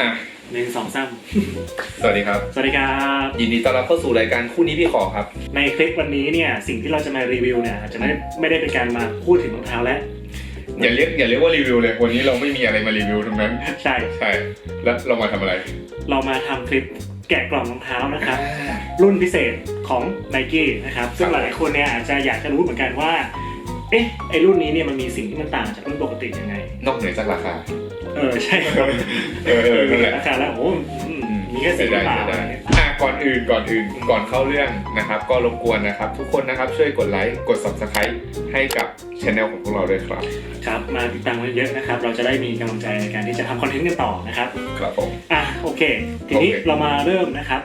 อะหนึ่งสองสามสวัสดีครับ สวัสดีครับ ยินดีต้อนรับเข้าสู่รายการคู่นี้พี่ขอครับ ในคลิปวันนี้เนี่ยสิ่งที่เราจะมารีวิวเนี่ยอาจจะไม่ได้ไม่ได้เป็นการมาพูดถึงรองเท้าแล้วอย่าเรียกอย่าเรียกว่ารีวิวเลย วันนี้เราไม่มีอะไรมารีวิวทั้งนั้น ใช่ใช่ แล้วเรามาทำอะไร เรามาทำคลิปแกะกล่องรองเท้านะครับ รุ่นพิเศษของ n i กี้นะครับ ซึ่งหลายๆคนเนี่ยอาจจะอยากจะรู้เหมือนกันว่า เอ๊ะไอรุ่นนี้เนี่ยมันมีสิ่งที่มันต่างจากรุ่นปกติยังไง นอกเหนือจากราคา เออใช่ครับเออเออนั่นแหละราคาแล้วโอ้โหอืมมีแค่สิ่งเสียที่ดายต่าเสียดายอะก่อนอื่นก่อนอื่นก่อนเข้าเรื่องนะครับ ก็รบกวนนะครับ ทุกคนนะครับช่วยกดไลค์กด subscribe ให้กับช anel ของพวกเราด้วยครับ ครับ มาติดตามกันเยอะนะครับ เราจะได้มีกำลังใจในการที่จะทำคอนเทนต์กันต่อนะครับ ครับผม อะโอเค ทีนี้โอเค เรามาเริ่มนะครับ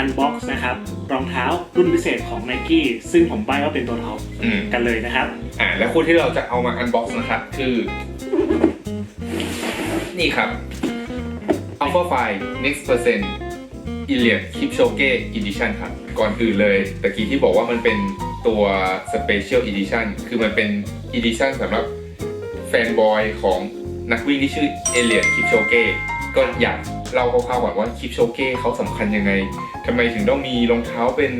unbox นะครับ รองเท้ารุ่นพิเศษของ n i กี้ซึ่งผมป้ายว่าเป็นตัวท็อปอืมกันเลยนะครับ อ่าและคู่ที่เราจะเอามา unbox นะครับคือ นี่ครับ Alpha 5 Next Percent Elliot Kipchoge Edition ครับ ก่อนอื่นเลยตะกี้ที่บอกว่ามันเป็นตัว Special Edition คือมันเป็น Edition สำหรับแฟนบอยของนักวิ่งที่ชื่อ Elliot Kipchoge ก็อยากเล่าคร่าวๆก่อนว่า Kipchoge เขาสำคัญยังไงทำไมถึงต้องมีรองเท้าเป็น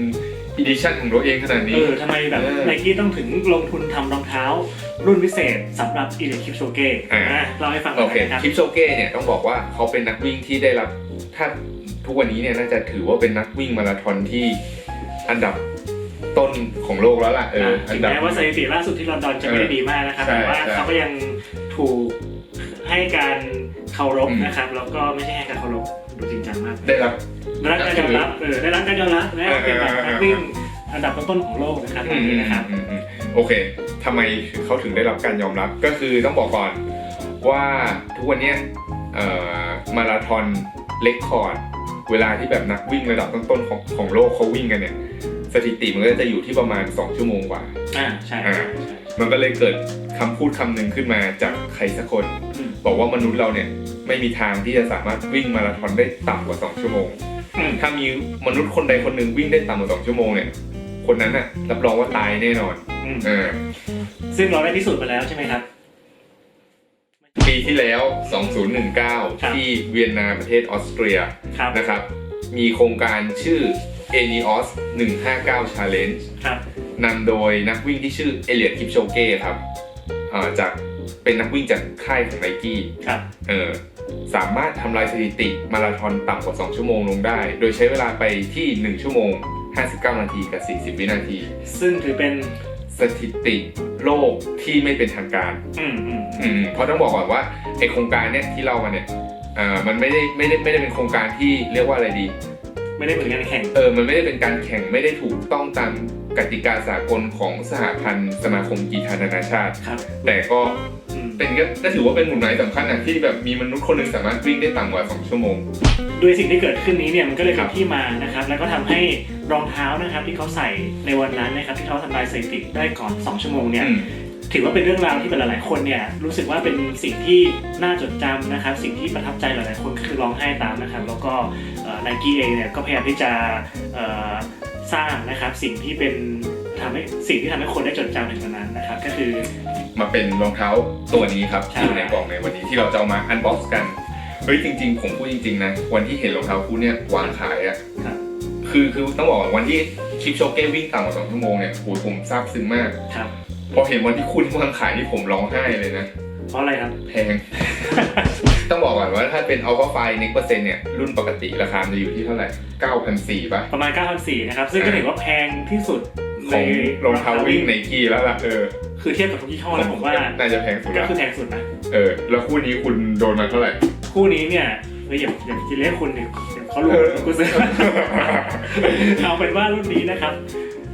Edition ของตัวเองขนาดเอนี้ อทำไมแบบเออไนกี้ต้องถึงลงทุนทำรองเท้า รุ่นพิเศษสำหรับอีเลคิปโชเก้อ่าเล่าให้ฟังหน่โออยเคนะครับ คลิปโชเก้เนี่ยต้องบอกว่าเขาเป็นนักวิ่งที่ได้รับถ้าทุกวันนี้เนี่ยน่าจะถือว่าเป็นนักวิ่งมาราธอนที่อันดับต้นของโลกแล้วล่ะเอออัถึนงดับ แม้ว่าสถิติล่าสุดที่ลอนดอนจะไม่ได้ดีมากนะครับ ใช่แต่ว่าใช่ เขาก็ยังถูกให้การ เคารพอืมนะครับ แล้วก็ไม่ใช่ให้การเคารพดูจริงจังมากได้รับได้รับการยอมรับเออได้รับการยอมรับนะเออเป็นแบบเออเออนักวิ่งอันดับต้นๆของโลกนะครับตอนนี้นะครับอืมอืมอืมโอเคทำไมเขาถึงได้รับการยอมรับก็คือต้องบอกก่อนว่าทุกวันเนี้ยเอ่อมาราธอนเล็กคอร์ดเวลาที่แบบนักวิ่งระดับต้นๆของของโลกเขาวิ่งกันเนี่ย สถิติมันก็จะอยู่ที่ประมาณ 2 ชั่วโมงกว่าอ่าใช่อ่ามันก็เลยเกิด คำพูดคำหนึ่งขึ้นมาจากใครสักคนอืมบอกว่ามนุษย์เราเนี่ยไม่มีทางที่จะสามารถวิ่งมาราธอนได้ต่ำกว่า2ชั่วโมงอืมถ้ามีมนุษย์คนใดคนหนึ่งวิ่งได้ต่ำกว่า2ชั่วโมงเนี่ยคนนั้นน่ะรับรองว่าตายแน่นอนอืมเออซึ่งเราได้พิสูจน์มาแล้วใช่ไหมครับ ปีที่แล้วครับ2019 ที่เวียนนาประเทศออสเตรียครับนะครับ มีโครงการชื่อ ENEOS 159 Challenge ครับนำโดยนักวิ่งที่ชื่อเอเลียดคิปโชเก้ครับอ่า จากเป็นนักวิ่งจากค่ายของไนกี้ครับเออสามารถทำลายสถิติมาราธอนต่ำกว่า 2 ชั่วโมงลงได้ โดยใช้เวลาไปที่ 1 ชั่วโมง 59 นาทีกับ 40 วินาที ซึ่งถือเป็นสถิติโลกที่ไม่เป็นทางการ อืมอืมอือืมมเพราะต้องบอกก่อนว่าไอโครงการเนี้ยที่เรามาเนี่ยอ่ามันไม่ได้ไม่ได้ไม่ได้เป็นโครงการที่เรียกว่าอะไรดี ไม่ได้เหมือนงานแข่ง เออ มันไม่ได้เป็นการแข่งไม่ได้ถูกต้องตาม กติกาสากลของสหพันธ์สมาคมกีฬานานาชาติ ครับแต่ก็อืมเป็นก็ก็ถือว่าเป็นหมุดหมายสำคัญนะที่แบบมีมนุษย์คนหนึ่งสามารถวิ่งได้ต่ำกว่า 2 ชั่วโมงโดยสิ่งที่เกิดขึ้นนี้เนี่ยมันก็เลยครัเป็นบที่มานะครับ แล้วก็ทำให้รองเท้านะครับที่เขาใส่ในวันนั้นนะครับที่เขาทำลายสถิติได้ก่อน 2 ชั่วโมงเนี่ยอืมถือว่าเป็นเรื่องราวที่เป็นหลายๆ คนเนี่ยรู้สึกว่าเป็นสิ่งที่น่าจดจำนะครับ สิ่งที่ประทับใจหลายๆ คนก็คือร้องไห้ตามนะครับ แล้วก็ไนกี้เองเนี่ยก็พยายามที่จะเอ่อ สร้างนะครับสิ่งที่เป็นทำให้สิ่งที่ทำให้คนได้จดจำถึงวันนั้นนะครับ ก็คือ มาเป็นรองเท้าตัวนี้ครับใช่ ที่อยู่ในกล่องในวันนี้ที่เราจะเอามาอันบ็อกซ์กันเฮ้ยจริง ๆ ผมพูดจริงๆนะวันที่เห็นรองเท้าคู่เนี่ยวางขายอะครับคือคือต้องบอกว่าวันที่คลิปโชเก้วิ่งต่ำกว่า2ชั่วโมงเนี่ยโอ้ยผมซาบซึ้งมากครับ พอเห็นวันที่คุณวางขายนี่ผมร้องไห้เลยนะ เพราะอะไรครับ แพง เป็นอัลฟาไฟเน็กเปอร์เซ็นต์เนี่ยรุ่นปกติราคามันจะอยู่ที่เท่าไหร่9,400ป่ะ ประมาณ 9,400นะครับ ซึ่งก็ถือว่าแพงที่สุดขในองรองเท้าวิ่งในกี้แล้วล่ะเออคือเทียบกับทุกยี่ห้อแล้วผมว่าน่าจะแพงสุดก็ละคือแพงสุดนะ เออแล้วคู่นี้คุณโดนมาเท่าไหร่ คู่นี้เนี่ยเฮ้ยอย่าอย่าคิดเล่นคุณเดี๋ยวเดี๋ยวเขารู้ว่ากูซื้อ เอาเป็นว่ารุ่นนี้นะครับ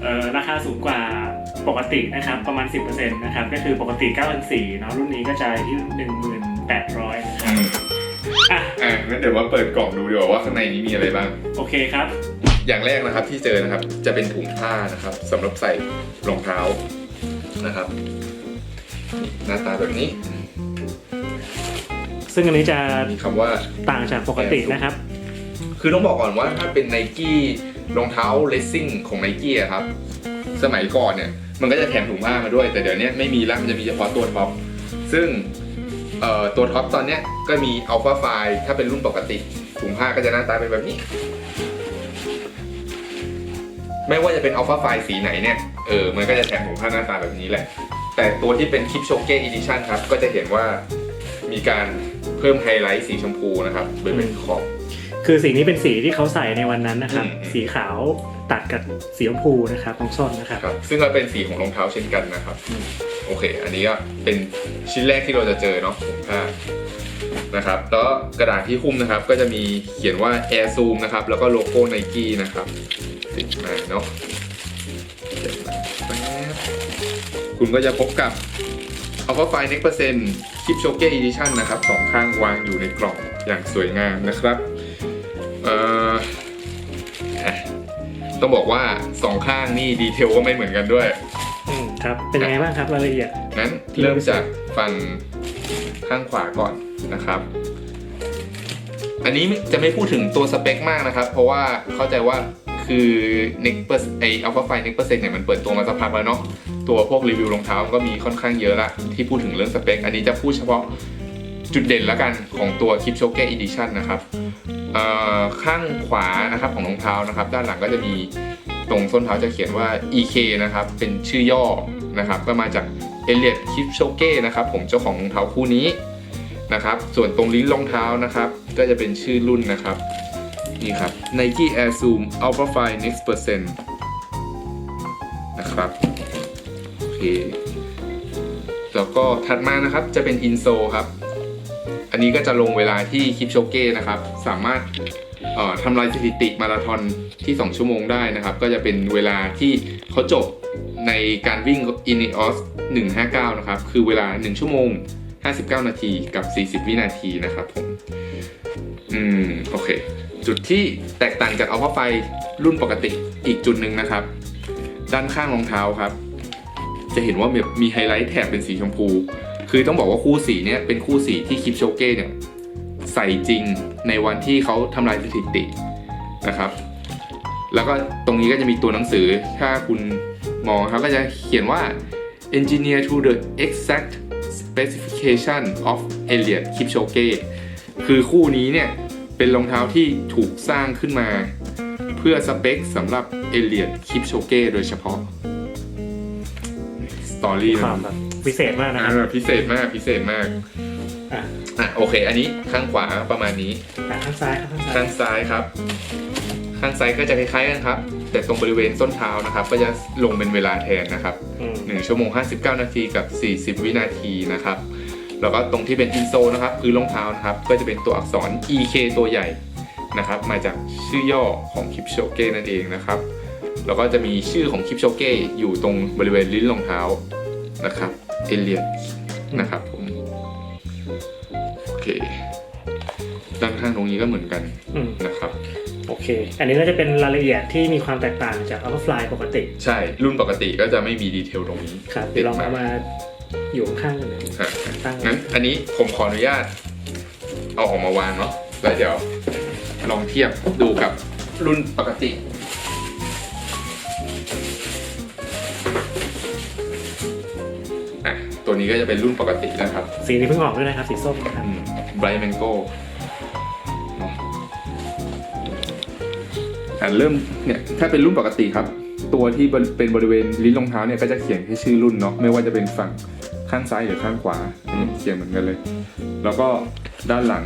เอ่อราคาสูงกว่าปกตินะครับประมาณ 10%นะครับก็คือปกติ9,400เนาะรุ่นนี้ก็จะที่ 1,800นะครับอืม อะอะงั้นเดี๋ยวมาเปิดกล่องดูดีกว่าว่าข้างในนี้มีอะไรบ้าง โอเคครับ อย่างแรกนะครับที่เจอนะครับจะเป็นถุงผ้านะครับสำหรับใส่รองเท้านะครับนี่หน้าตาแบบนี้ซึ่งอันนี้จะมีคำว่า ต่างจากปกตินะครับ คือต้องบอกก่อนว่าถ้าเป็นไนกี้รองเท้าเลสซิ่งของไนกี้อะครับ สมัยก่อนเนี่ย มันก็จะแถมถุงผ้ามาด้วย แต่เดี๋ยวนี้ไม่มีแล้วมันจะมีเฉพาะตัวท็อปซึ่ง เอ่อตัวท็อปตอนเนี้ยก็มีอัลฟาไฟถ้าเป็นรุ่นปกติถุงผ้าก็จะหน้าตาเป็นแบบนี้ ไม่ว่าจะเป็นอัลฟาไฟสีไหนเนี่ยเออมันก็จะแถมถุงผ้าหน้าตาแบบนี้แหละ แต่ตัวที่เป็นคลิปโชเก้อีดิชั่นครับ ก็จะเห็นว่ามีการเพิ่มไฮไลท์สีชมพูนะครับบริเวณขอบ คือสีนี้เป็นสีที่เขาใส่ในวันนั้นนะครับ อืม สีขาวตัดกับสีชมพูนะครับตรงส้นนะครับ ครับซึ่งก็เป็นสีของรองเท้าเช่นกันนะครับ อืม โอเค อันนี้ก็เป็นชิ้นแรกที่เราจะเจอเนาะถุงผ้านะครับแล้วกระดาษที่หุ้มนะครับ ก็จะมีเขียนว่า Air Zoom นะครับ แล้วก็โลโก้ Nike นะครับติดมาเนาะเก็บมาแป๊บคุณก็จะพบกับ Alpha Fine Next Percent Keep Choke Edition นะครับสองข้างวางอยู่ในกล่องอย่างสวยงามนะครับ เอ่ออะต้องบอกว่าสองข้างนี่ดีเทลก็ไม่เหมือนกันด้วย อืมครับ เป็นยังไงบ้างครับรายละเอียด งั้นที่เริ่มจากฝั่งข้างขวาก่อนนะครับ อันนี้จะไม่พูดถึงตัวสเปคมากนะครับ เพราะว่าเข้าใจว่าคือ Next p e r ไอ Alpha Fine Next Percent เนี่ยมันเปิดตัวมาสักพักแล้วเนาะตัวพวกรีวิวรองเท้าก็มีค่อนข้างเยอะละที่พูดถึงเรื่องสเปค อันนี้จะพูดเฉพาะ จุดเด่นละกันของตัว Keep Choke Edition นะครับข้างขวานะครับของรองเท้านะครับ ด้านหลังก็จะมีตรงส้นเท้าจะเขียนว่า EK นะครับ เป็นชื่อย่อนะครับ ก็มาจาก Elliot Kipchoge นะครับผมเจ้าของรองเท้าคู่นี้นะครับ ส่วนตรงลิ้นรองเท้านะครับ ก็จะเป็นชื่อรุ่นนะครับ นี่ครับ Nike Air Zoom Ultra Fine Next Percent นะครับ โอเค แล้วก็ถัดมานะครับจะเป็นอินโซครับ อันนี้ก็จะลงเวลาที่คลิปโชเก้นะครับ สามารถทำลายสถิติมาราธอนที่ 2 ชั่วโมงได้นะครับ ก็จะเป็นเวลาที่เขาจบในการวิ่ง Ineos 159 นะครับ คือเวลา 1 ชั่วโมง 59 นาทีกับ 40 วินาทีนะครับผม อืม โอเค จุดที่แตกต่างจากอัลฟาไฟรุ่นปกติอีกจุดหนึ่งนะครับ ด้านข้างรองเท้าครับ จะเห็นว่ามีไฮไลท์แถบเป็นสีชมพู คือต้องบอกว่าคู่สีเนี่ยเป็นคู่สีที่คิปโชเก้เนี่ยใส่จริงในวันที่เขาทำลายสถิตินะครับ แล้วก็ตรงนี้ก็จะมีตัวหนังสือถ้าคุณมองครับก็จะเขียนว่า engineer to the exact specification of Elliot Kipchoge คือคู่นี้เนี่ยเป็นรองเท้าที่ถูกสร้างขึ้นมา เพื่อสเปคสำหรับ Elliot Kipchoge โดยเฉพาะ สตอรี่ความแบบ พิเศษมากนะครับ อ่าพิเศษมากพิเศษมากอะ อะโอเค อันนี้ข้างขวาประมาณนี้ อะข้างซ้ายครับข้างซ้ายข้างซ้ายครับ ข้างซ้ายก็จะคล้ายๆกันครับ แต่ตรงบริเวณส้นเท้านะครับ ก็จะลงเป็นเวลาแทนนะครับ อืม1ชั่วโมง 59 นาทีกับ 40 วินาทีนะครับ แล้วก็ตรงที่เป็นอินโซนะครับพื้นรองเท้านะครับ ก็จะเป็นตัวอักษร EK ตัวใหญ่นะครับ มาจากชื่อย่อของคลิปโชเก้นั่นเองนะครับ แล้วก็จะมีชื่อของคลิปโชเก้อยู่ตรงบริเวณลิ้นรองเท้านะครับ เอเลียนนะครับผมโอเค ด้านข้างตรงนี้ก็เหมือนกันอืมนะครับ โอเค อันนี้ก็จะเป็นรายละเอียดที่มีความแตกต่างจาก Alpha Fly ปกติ ใช่รุ่นปกติก็จะไม่มีดีเทลตรงนี้ครับเดี๋ยวลองเอามาอยู่ข้างๆกันเลยอะตั้งงั้นอันนี้ผมขออนุญาต เอาออกมาวางเนาะแล้วเดี๋ยวลองเทียบดูกับรุ่นปกติ นี้ก็จะเป็นรุ่นปกตินะครับสีนี้เพิ่งออกด้วยนะครับ สีส้มนะครับไบรท์แมงโก้อะเริ่มเนี่ยถ้าเป็นรุ่นปกติครับ ตัวที่เป็นบริเวณลิ้นรองเท้าเนี่ยก็จะเขียนแค่ชื่อรุ่นเนาะไม่ว่าจะเป็นฝั่งข้างซ้ายหรือข้างขวาอันนี้เขียนเหมือนกันเลย แล้วก็ด้านหลัง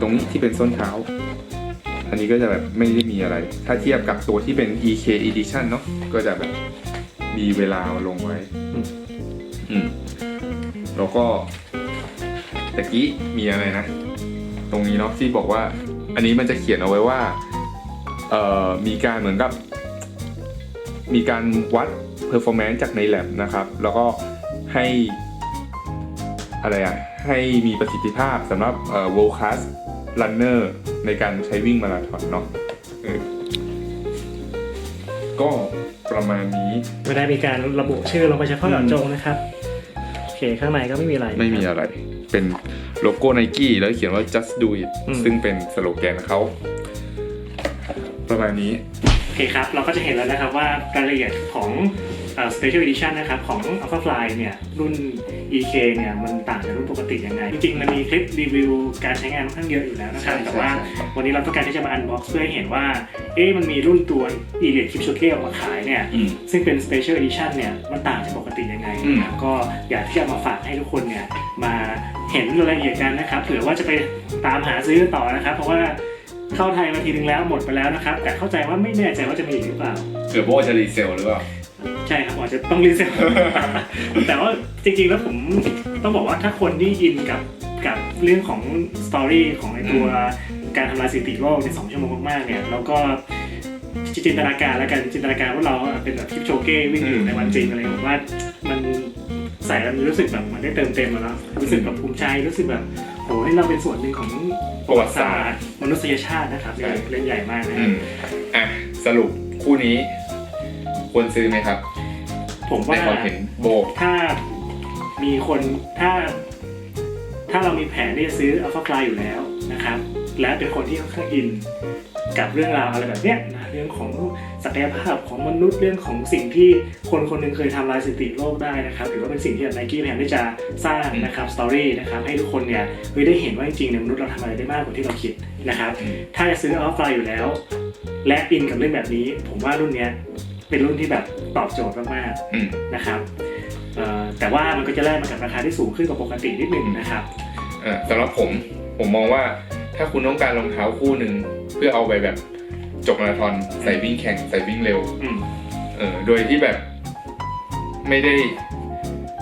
ตรงนี้ที่เป็นส้นเท้า อันนี้ก็จะแบบไม่ได้มีอะไร ถ้าเทียบกับตัวที่เป็น EK Edition เนาะก็จะแบบมีเวลาลงไว้ อืมอืม แล้วก็ตะกี้มีอะไรนะ ตรงนี้เนาะที่บอกว่า อันนี้มันจะเขียนเอาไว้ว่าเอ่อมีการเหมือนกับ มีการวัด performance จากใน lab นะครับ แล้วก็ให้อะไรอะให้มีประสิทธิภาพสำหรับเอ่อ world class runner ในการใช้วิ่งมาราธอนเนาะก็ประมาณนี้ ไม่ได้มีการระบุชื่อลงไปเฉพาะเจาะจงนะครับ ข้างในก็ไม่มีอะไร ไม่มีอะไร เป็นโลโก้ไนกี้แล้วเขียนว่า just do it อืม ซึ่งเป็นสโลแกนเขาประมาณนี้ โอเคครับ เราก็จะเห็นแล้วนะครับว่ารายละเอียดของอ่า Special Edition นะครับของ Alpha Fly เนี่ยรุ่น EK เนี่ยมันต่างจากรุ่นปกติยังไง จริงๆ มันมีคลิปรีวิวการใช้งานค่อนข้างเยอะอยู่แล้วนะครับใช่แต่ว่าใช่ใช่วันนี้เราต้องการที่จะมา unbox เพื่อให้เห็นว่า เอ๊ะมันมีรุ่นตัว Elite Keep Choke ออกมาขายเนี่ยอืมซึ่งเป็น Special Edition เนี่ยมันต่างจากปกติยังไงอืมนะครับก็อยากที่จะมาฝากให้ทุกคนเนี่ยมาเห็นรายละเอียดกันนะครับเผื่อว่าจะไปตามหาซื้อต่อนะครับ เพราะว่าเข้าไทยมาทีนึงแล้วหมดไปแล้วนะครับ แต่เข้าใจว่าไม่แน่ใจว่าจะมีอีกหรือเปล่าเกือบโบจะรีเซลหรือเปล่าใช่ครับอาจจะต้องรีเซ็ตแต่ว่าจริงๆแล้วผมต้องบอกว่าถ้าคนที่อินกับกับเรื่องของสตอรี่ของไอตัวการทำลายสถิติโลกในสองชั่วโมงมากๆเนี่ยแล้วก็จินตนาการแล้วกันจินตนาการว่าเราเป็นแบบคลิปโชเก้วิ่งอยู่ในวันจริงอะไรผมว่ามันใส่แล้วมันรู้สึกแบบมันได้เติมเต็มอะเนาะรู้สึกแบบภูมิใจรู้สึกแบบโหนี่เราเป็นส่วนหนึ่งของประวัติศาสตร์มนุษยชาตินะครับใช่เรื่องใหญ่มากนะคอืรับมอะสรุปคู่นี้ควรซื้อไหมครับ ผมในว่าความเห็นโบ ถ้ามีคนถ้า ถ้าเรามีแผนที่จะซื้ออัลฟาฟลายอยู่แล้วนะครับ และเป็นคนที่ค่อนข้างอินกับเรื่องราวอะไรแบบเนี้ยนะเรื่องของศักยภาพของมนุษย์เรื่องของสิ่งที่คนคนหนึ่งเคยทำลายสถิติโลกได้นะครับถือว่าเป็นสิ่งที่ไนกี้พยายามที่จะสร้างนะครับสตอรี่นะครับให้ทุกคนเนี่ยเฮ้ยได้เห็นว่าจริงๆเนี่ยมนุษย์เราทำอะไรได้มากกว่าที่เราคิดนะครับอืมถ้าจะซื้ออัลฟาอยู่แล้ว และอินกับเรื่องแบบนี้ ผมว่ารุ่นเนี้ย เป็นรุ่นที่แบบตอบโจทย์มากๆอืมนะครับเอ่อแต่ว่ามันก็จะแลกมากับราคาที่สูงขึ้นกว่าปกตินิดหนึ่งนะครับ อะสำหรับผมผมมองว่าถ้าคุณต้องการรองเท้าคู่หนึ่งเพื่อเอาไปแบบจบมาราธอนใส่วิ่งแข่งใส่วิ่งเร็วอืม เออโดยที่แบบไม่ได้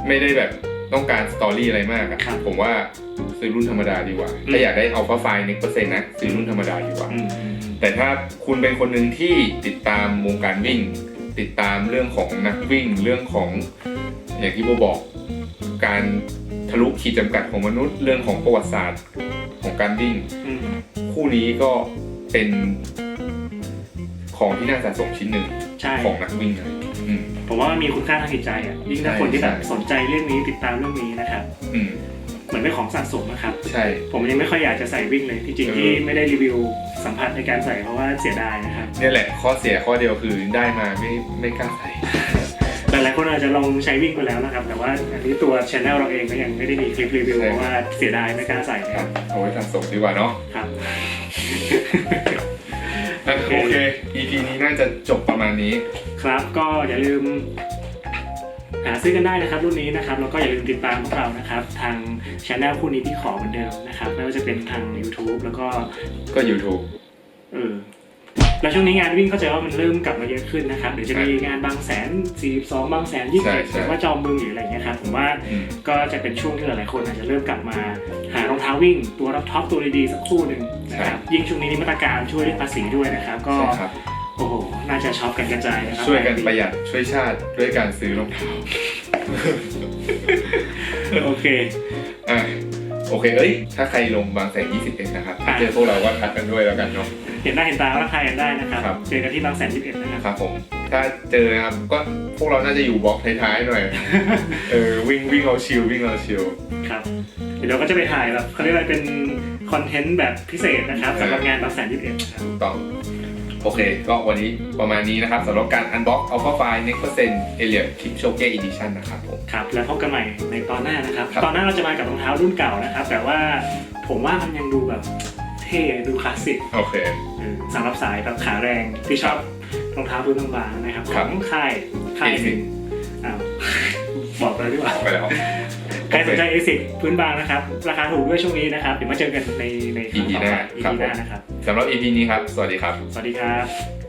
ไม่ได้แบบต้องการสตอรี่อะไรมากอะผมว่าซื้อรุ่นธรรมดาดีกว่าถ้าอยากได้อัลฟาไฟน์เปอร์เซ็นต์นะซื้อรุ่นธรรมดาดีกว่าอืมอืมแต่ถ้าคุณเป็นคนหนึ่งที่ติดตามวงการวิ่ง ติดตามเรื่องของนักวิ่งเรื่องของอย่างที่โบบอกการทะลุขีดจำกัดของมนุษย์เรื่องของประวัติศาสตร์ของการวิ่งอืมคู่นี้ก็เป็นของที่น่าสะสมชิ้นหนึ่งใช่ของนักวิ่งเลยอืมผมว่ามันมีคุณค่าทางจิตใจอะยิ่งถ้าใช่คนที่แบบใช่สนใจเรื่องนี้ติดตามเรื่องนี้นะครับอืมเหมือนเป็นของสะสมนะครับ ใช่ ผมยังไม่ค่อยอยากจะใส่วิ่งเลยจริงๆเออที่ไม่ได้รีวิว สัมผัสในการใส่เพราะว่าเสียดายนะครับ เนี่ยแหละข้อเสียข้อเดียวคือได้มาไม่ไม่กล้าใส่ หลายๆคนอาจจะลองใช้วิ่งไปแล้วนะครับ แต่ว่าอันนี้ตัวช anel เราเองก็ยังไม่ได้มีคลิปรีวิวใช่ เพราะว่าเสียดายไม่กล้าใส่นะคครัรับบเอาไว้สะสมดีกว่าเนาะครับ อะโอเค EP นี้น่าจะจบประมาณนี้ ครับก็อย่าลืม หาซื้อกันได้นะครับรุ่นนี้นะครับแล้วก็อย่าลืมติดตามพวกเรานะครับทางช anel คู่นี้ที่ขอเหมือนเดิมนะครับไม่ว่าจะเป็นทาง YouTube แล้วก็ก็ YouTube เออแล้วช่วงนี้งานวิ่งเข้าใจว่ามันเริ่มกลับมาเยอะขึ้นนะครับเดี๋ยวจะมีงานบางแสน 42 บางแสนใช่21ใช่หรือว่าจอมบึงหรืออะไรเงี้ยครับผมว่าอืมก็จะเป็นช่วงที่หลายๆคนอาจจะเริ่มกลับมา หารองเท้าวิ่ง ตัวรับท็อปตัวดีๆสักคู่หนึ่งนะครับยิ่งช่วงนี้มีมาตรการช่วยเรื่องภาษีด้วยนะครับก็ใช่ครับ โอ้โห น่าจะช็อปกันกระจายนะครับช่วยกันประหยัดช่วยชาติด้วยการซื้อรองเท้าโอเค อะโอเค เอ้ย ถ้าใครลงบางแสน21นะครับถ้าเจอพวกเราก็ทักกันด้วยแล้วกันเนาะ เห็นหน้าเห็นตาว่าใครกันได้นะครับครับ เจอกันที่บางแสน11นะครับ ครับผม ถ้าเจอนะครับก็พวกเราน่าจะอยู่บล็อกท้ายๆหน่อย เออวิ่งวิ่งเอาชิลวิ่งเอาชิล ครับเดี๋ยวเราก็จะไปถ่ายแบบเขาเรียกอะไรเป็นคอนเทนต์แบบพิเศษนะครับสำหรับงานบางแสน21นะครับถูกต้อง โอเค ก็วันนี้ประมาณนี้นะครับสำหรับการ unbox Alpha File Next Percent Elliot Tip Choke Edition นะครับผม ครับ แล้วพบกันใหม่ในตอนหน้านะครับ ครับ ตอนหน้าเราจะมากับรองเท้ารุ่นเก่านะครับ แต่ว่าผมว่ามันยังดูแบบเท่ดูคลาสสิกโอเค เออสำหรับสายแบบขาแรงที่ชอบรองเท้าพื้นบางๆนะครับคขรัอบงค่ายค่ายหนึ่งอ้าวบอกไปแล้วดีกว่า ไปแล้ว ใครสนใจเอซิพื้นบางนะครับ ราคาถูกด้วยช่วงนี้นะครับ เดี๋ยวมาเจอกันในในครั้งต่อไป EP หน้า EP ครับหน้านะครับสำหรับ EP นี้ครับ สวัสดีครับ สวัสดีครับ